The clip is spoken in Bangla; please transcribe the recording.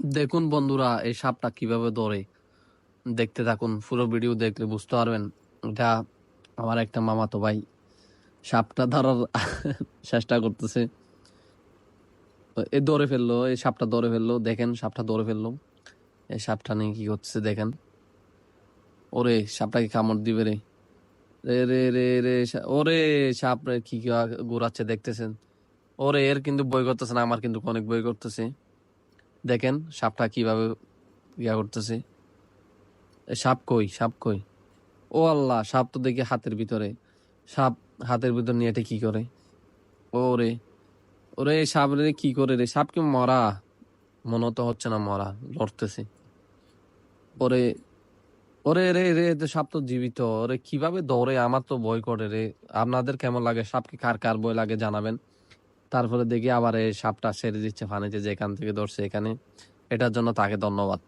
দেখুন বন্ধুরা, এই সাপটা কীভাবে ধরে। দেখতে থাকুন, পুরো ভিডিও দেখলে বুঝতে পারবেন। এটা আমার একটা মামাতো ভাই। সাপটা ধরার চেষ্টা করতেছে। এ ধরে ফেলল, এই সাপটা ধরে ফেলল। দেখেন, সাপটা ধরে ফেলল। এই সাপটা নিয়ে কি করতেছে, দেখেন। ওরে, সাপটাকে কামড় দিবে রে। রে রে রে রে ওরে সাপ কি ঘোরাচ্ছে দেখতেছেন। ওরে, এর কিন্তু বই করতেছে না, আমার কিন্তু অনেক বই করতেছে। দেখেন, সাপটা কীভাবে ইয়া করতেছে। সাপ কই সাপ কই? ও আল্লাহ, সাপ তো দেখি হাতের ভিতরে। সাপ হাতের ভিতর নিয়ে এটা কি করে? ওরে ওরে, এই সাপ রে কি করে রে? সাপ কি মরা? মনে তো হচ্ছে না মরা, লড়তেছে। ওরে ওরে, রে রে সাপ তো জীবিত। ওরে, কীভাবে দৌড়ে? আমার তো ভয় করে রে। আপনাদের কেমন লাগে? সাপকে কার কার ভয় লাগে জানাবেন। তারপরে দেখি আবার এই সাপটা সেরে দিচ্ছে পানিতে যেখান থেকে ধরছে এখানে। এটার জন্য তাকে ধন্যবাদ।